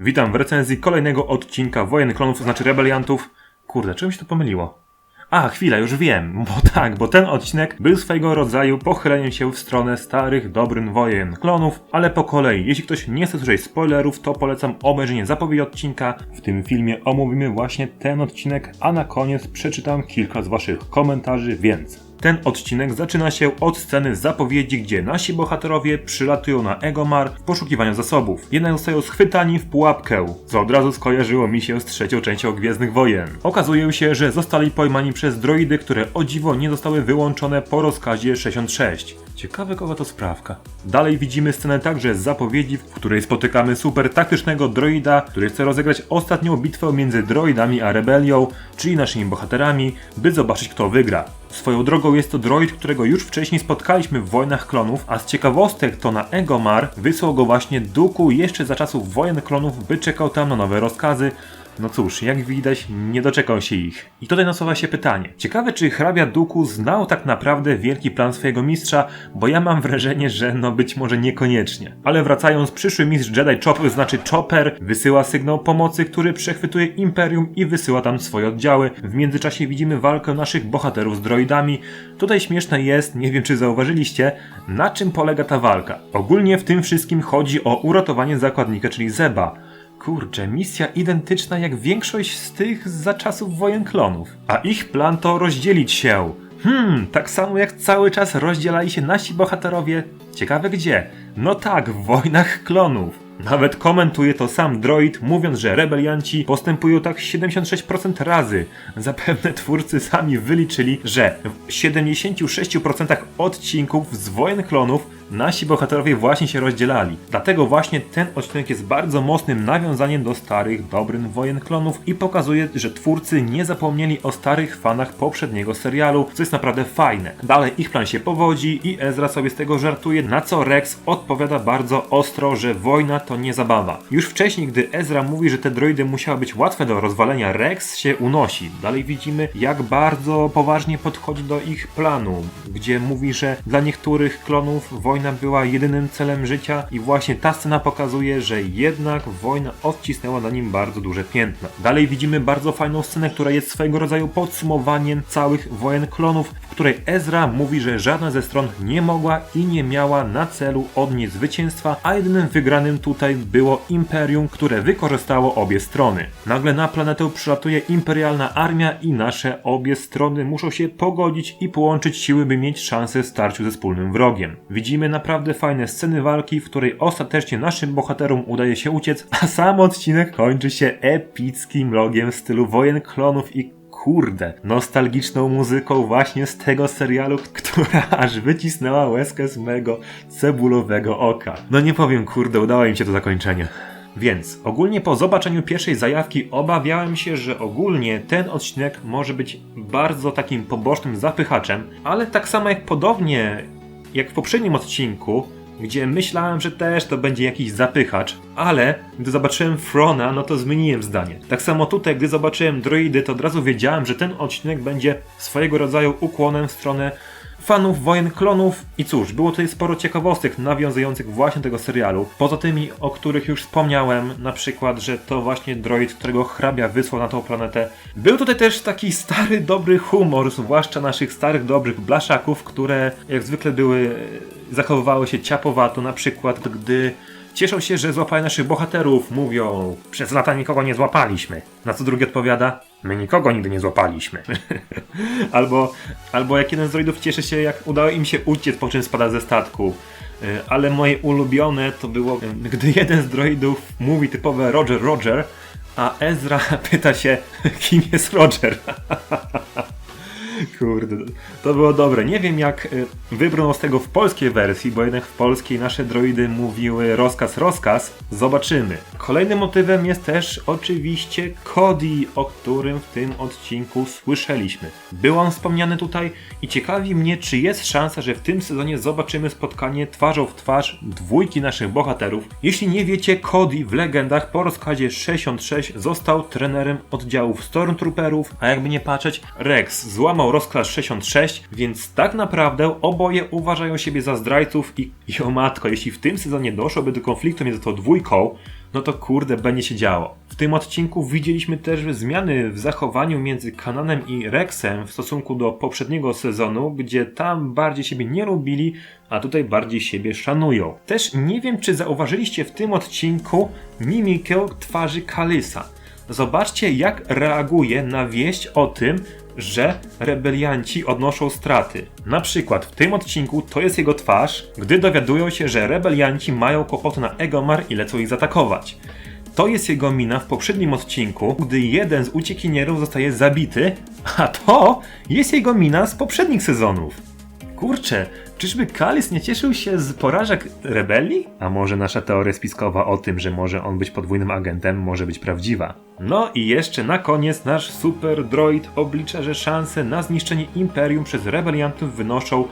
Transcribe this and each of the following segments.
Witam w recenzji kolejnego odcinka Wojen Klonów, to znaczy Rebeliantów. Kurde, czym się to pomyliło? A, chwila, już wiem, bo tak, bo ten odcinek był swego rodzaju pochyleniem się w stronę starych, dobrym wojen klonów, ale po kolei. Jeśli ktoś nie chce słyszeć spoilerów, to polecam obejrzenie zapowiedzi odcinka. W tym filmie omówimy właśnie ten odcinek, a na koniec przeczytam kilka z waszych komentarzy, więc... Ten odcinek zaczyna się od sceny zapowiedzi, gdzie nasi bohaterowie przylatują na Egomar w poszukiwaniu zasobów. Jednak zostają schwytani w pułapkę, co od razu skojarzyło mi się z trzecią częścią Gwiezdnych Wojen. Okazuje się, że zostali pojmani przez droidy, które o dziwo nie zostały wyłączone po rozkazie 66. Ciekawe kogo to sprawka. Dalej widzimy scenę także z zapowiedzi, w której spotykamy super taktycznego droida, który chce rozegrać ostatnią bitwę między droidami a rebelią, czyli naszymi bohaterami, by zobaczyć kto wygra. Swoją drogą jest to droid, którego już wcześniej spotkaliśmy w Wojnach Klonów, a z ciekawostek to na Egomar wysłał go właśnie Duku jeszcze za czasów Wojen Klonów, by czekał tam na nowe rozkazy, no cóż, jak widać, nie doczekał się ich. I tutaj nasuwa się pytanie. Ciekawe, czy hrabia Duku znał tak naprawdę wielki plan swojego mistrza, bo ja mam wrażenie, że no być może niekoniecznie. Ale wracając, przyszły mistrz Jedi Chopper, znaczy Chopper, wysyła sygnał pomocy, który przechwytuje Imperium i wysyła tam swoje oddziały. W międzyczasie widzimy walkę naszych bohaterów z droidami. Tutaj śmieszne jest, nie wiem czy zauważyliście, na czym polega ta walka. Ogólnie w tym wszystkim chodzi o uratowanie zakładnika, czyli Zeba. Kurczę, misja identyczna jak większość z tych za czasów wojen klonów. A ich plan to rozdzielić się. Hmm, tak samo jak cały czas rozdzielali się nasi bohaterowie. Ciekawe gdzie? No tak, w wojnach klonów. Nawet komentuje to sam droid, mówiąc, że rebelianci postępują tak 76% razy. Zapewne twórcy sami wyliczyli, że w 76% odcinków z wojen klonów nasi bohaterowie właśnie się rozdzielali. Dlatego właśnie ten odcinek jest bardzo mocnym nawiązaniem do starych, dobrych wojen klonów i pokazuje, że twórcy nie zapomnieli o starych fanach poprzedniego serialu, co jest naprawdę fajne. Dalej ich plan się powodzi i Ezra sobie z tego żartuje, na co Rex odpowiada bardzo ostro, że wojna to nie zabawa. Już wcześniej, gdy Ezra mówi, że te droidy musiały być łatwe do rozwalenia, Rex się unosi. Dalej widzimy, jak bardzo poważnie podchodzi do ich planu, gdzie mówi, że dla niektórych klonów wojna była jedynym celem życia i właśnie ta scena pokazuje, że jednak wojna odcisnęła na nim bardzo duże piętna. Dalej widzimy bardzo fajną scenę, która jest swojego rodzaju podsumowaniem całych wojen klonów, w której Ezra mówi, że żadna ze stron nie mogła i nie miała na celu odnieść zwycięstwa, a jedynym wygranym tutaj było Imperium, które wykorzystało obie strony. Nagle na planetę przylatuje imperialna armia i nasze obie strony muszą się pogodzić i połączyć siły, by mieć szansę w starciu ze wspólnym wrogiem. Widzimy naprawdę fajne sceny walki, w której ostatecznie naszym bohaterom udaje się uciec, a sam odcinek kończy się epickim logiem w stylu wojen klonów i kurde, nostalgiczną muzyką właśnie z tego serialu, która aż wycisnęła łezkę z mego cebulowego oka. No nie powiem, kurde, udało im się to zakończenie. Więc ogólnie po zobaczeniu pierwszej zajawki obawiałem się, że ogólnie ten odcinek może być bardzo takim pobocznym zapychaczem, ale tak samo jak podobnie jak w poprzednim odcinku, gdzie myślałem, że też to będzie jakiś zapychacz, ale gdy zobaczyłem Frona, no to zmieniłem zdanie. Tak samo tutaj, gdy zobaczyłem droidy, to od razu wiedziałem, że ten odcinek będzie swojego rodzaju ukłonem w stronę fanów wojen klonów i cóż, było tutaj sporo ciekawostek nawiązujących właśnie tego serialu. Poza tymi, o których już wspomniałem, na przykład, że to właśnie droid, którego hrabia wysłał na tą planetę. Był tutaj też taki stary, dobry humor, zwłaszcza naszych starych, dobrych blaszaków, które jak zwykle były, zachowywały się ciapowato, na przykład gdy Cieszą się, że złapali naszych bohaterów. Mówią, przez lata nikogo nie złapaliśmy. Na co drugi odpowiada, my nikogo nigdy nie złapaliśmy. albo, albo jak jeden z droidów cieszy się, jak udało im się uciec, po czym spada ze statku. Y, ale moje ulubione to było, gdy jeden z droidów mówi typowe Roger, Roger, a Ezra pyta się, kim jest Roger. Kurde, to było dobre. Nie wiem jak y, wybrnął z tego w polskiej wersji, bo jednak w polskiej nasze droidy mówiły rozkaz, rozkaz. Zobaczymy. Kolejnym motywem jest też oczywiście Cody, o którym w tym odcinku słyszeliśmy. Był on wspomniany tutaj i ciekawi mnie, czy jest szansa, że w tym sezonie zobaczymy spotkanie twarzą w twarz dwójki naszych bohaterów. Jeśli nie wiecie, Cody w legendach po rozkazie 66 został trenerem oddziałów Stormtrooperów, a jakby nie patrzeć, Rex złamał rozkaz 66, więc tak naprawdę oboje uważają siebie za zdrajców i, i o matko, jeśli w tym sezonie doszłoby do konfliktu między tą dwójką, no to kurde będzie się działo. W tym odcinku widzieliśmy też zmiany w zachowaniu między Kananem i Rexem w stosunku do poprzedniego sezonu, gdzie tam bardziej siebie nie lubili, a tutaj bardziej siebie szanują. Też nie wiem, czy zauważyliście w tym odcinku mimikę twarzy Kalysa. Zobaczcie, jak reaguje na wieść o tym, że rebelianci odnoszą straty. Na przykład w tym odcinku to jest jego twarz, gdy dowiadują się, że rebelianci mają kłopoty na Egomar i lecą ich zaatakować. To jest jego mina w poprzednim odcinku, gdy jeden z uciekinierów zostaje zabity, a to jest jego mina z poprzednich sezonów. Kurczę, czyżby Kalis nie cieszył się z porażek rebelii? A może nasza teoria spiskowa o tym, że może on być podwójnym agentem, może być prawdziwa? No i jeszcze na koniec nasz super droid oblicza, że szanse na zniszczenie Imperium przez rebeliantów wynoszą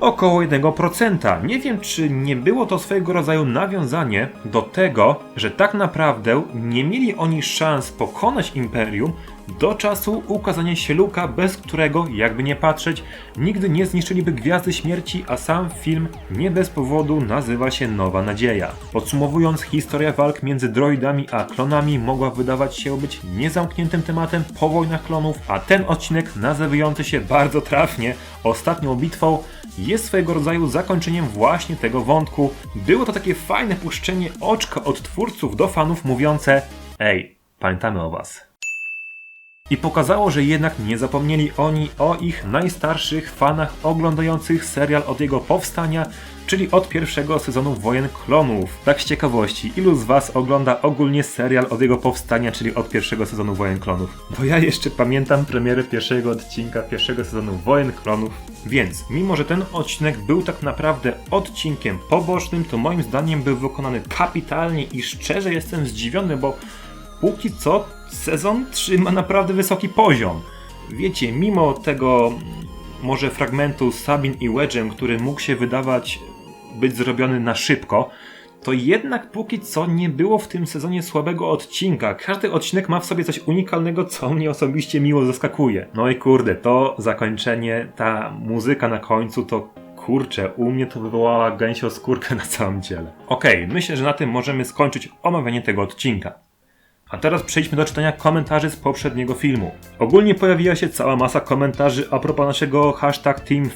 około 1%. Nie wiem, czy nie było to swojego rodzaju nawiązanie do tego, że tak naprawdę nie mieli oni szans pokonać Imperium do czasu ukazania się Luka, bez którego, jakby nie patrzeć, nigdy nie zniszczyliby Gwiazdy Śmierci, a sam film nie bez powodu nazywa się Nowa Nadzieja. Podsumowując, historia walk między droidami a klonami mogła wydawać się być niezamkniętym tematem po wojnach klonów, a ten odcinek, nazywający się bardzo trafnie Ostatnią Bitwą, jest swojego rodzaju zakończeniem właśnie tego wątku. Było to takie fajne puszczenie oczka od twórców do fanów mówiące Ej, pamiętamy o was. I pokazało, że jednak nie zapomnieli oni o ich najstarszych fanach oglądających serial od jego powstania, czyli od pierwszego sezonu Wojen Klonów. Tak z ciekawości, ilu z was ogląda ogólnie serial od jego powstania, czyli od pierwszego sezonu Wojen Klonów? Bo ja jeszcze pamiętam premierę pierwszego odcinka pierwszego sezonu Wojen Klonów. Więc, mimo że ten odcinek był tak naprawdę odcinkiem pobocznym, to moim zdaniem był wykonany kapitalnie i szczerze jestem zdziwiony, bo póki co sezon trzyma naprawdę wysoki poziom. Wiecie, mimo tego mm, może fragmentu z Sabin i Wedge'em, który mógł się wydawać być zrobiony na szybko, to jednak póki co nie było w tym sezonie słabego odcinka. Każdy odcinek ma w sobie coś unikalnego, co mnie osobiście miło zaskakuje. No i kurde, to zakończenie, ta muzyka na końcu, to kurczę, u mnie to wywołała gęsią skórkę na całym ciele. Okej, okay, myślę, że na tym możemy skończyć omawianie tego odcinka. A teraz przejdźmy do czytania komentarzy z poprzedniego filmu. Ogólnie pojawiła się cała masa komentarzy a propos naszego hashtag Team.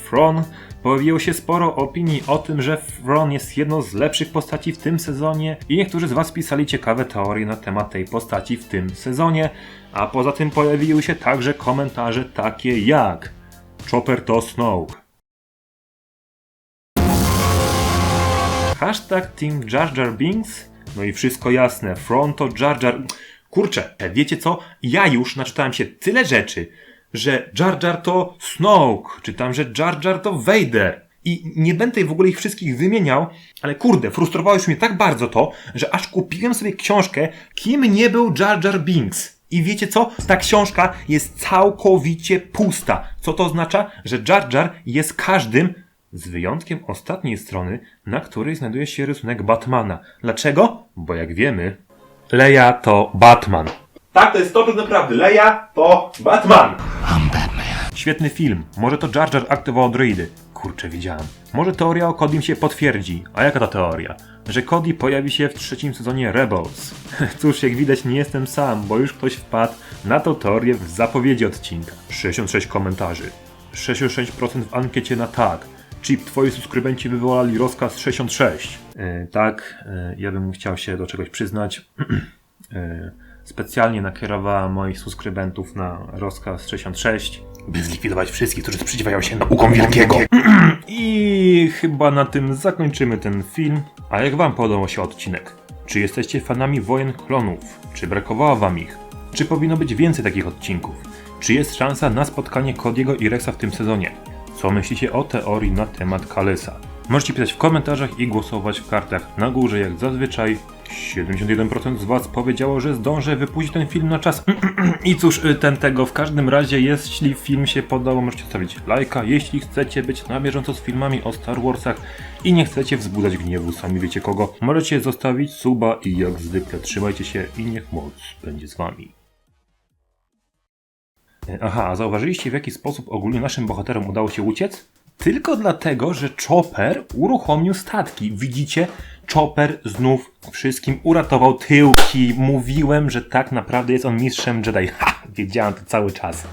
Pojawiło się sporo opinii o tym, że Fron jest jedną z lepszych postaci w tym sezonie i niektórzy z Was pisali ciekawe teorie na temat tej postaci w tym sezonie. A poza tym pojawiły się także komentarze takie jak Chopper to Snoke. Hashtag Team Jar Jar Binks no i wszystko jasne. Fronto, Jar Jar... Kurczę, wiecie co? Ja już naczytałem się tyle rzeczy, że Jar Jar to Snoke, czy tam, że Jar Jar to Vader. I nie będę w ogóle ich wszystkich wymieniał, ale kurde, frustrowało już mnie tak bardzo to, że aż kupiłem sobie książkę, kim nie był Jar Jar Binks. I wiecie co? Ta książka jest całkowicie pusta. Co to oznacza? Że Jar Jar jest każdym, z wyjątkiem ostatniej strony, na której znajduje się rysunek Batmana. Dlaczego? Bo jak wiemy, Leia to Batman. Tak, to jest 100% prawdy. Leia to Batman. Świetny film. Może to Jar Jar aktywował droidy. Kurczę, widziałem. Może teoria o Kodim się potwierdzi. A jaka ta teoria? Że Cody pojawi się w trzecim sezonie Rebels. Cóż, jak widać nie jestem sam, bo już ktoś wpadł na tą teorię w zapowiedzi odcinka. 66 komentarzy. 66% w ankiecie na tak. Chip, twoi subskrybenci wywołali rozkaz 66. Yy, tak, yy, ja bym chciał się do czegoś przyznać. yy, specjalnie nakierowałem moich subskrybentów na rozkaz 66, by zlikwidować wszystkich, którzy sprzeciwiają się naukom wielkiego. I chyba na tym zakończymy ten film. A jak wam podobał się odcinek? Czy jesteście fanami wojen klonów? Czy brakowało wam ich? Czy powinno być więcej takich odcinków? Czy jest szansa na spotkanie Kodiego i Rexa w tym sezonie? Co myślicie o teorii na temat Kalesa? Możecie pisać w komentarzach i głosować w kartach na górze jak zazwyczaj. 71% z Was powiedziało, że zdążę wypuścić ten film na czas. I cóż, ten tego w każdym razie, jeśli film się podobał, możecie stawić lajka. Jeśli chcecie być na bieżąco z filmami o Star Warsach i nie chcecie wzbudzać gniewu sami wiecie kogo, możecie zostawić suba i jak zwykle trzymajcie się i niech moc będzie z Wami. Aha, a zauważyliście w jaki sposób ogólnie naszym bohaterom udało się uciec? Tylko dlatego, że Chopper uruchomił statki. Widzicie? Chopper znów wszystkim uratował tyłki. Mówiłem, że tak naprawdę jest on mistrzem Jedi. Ha! Wiedziałem to cały czas.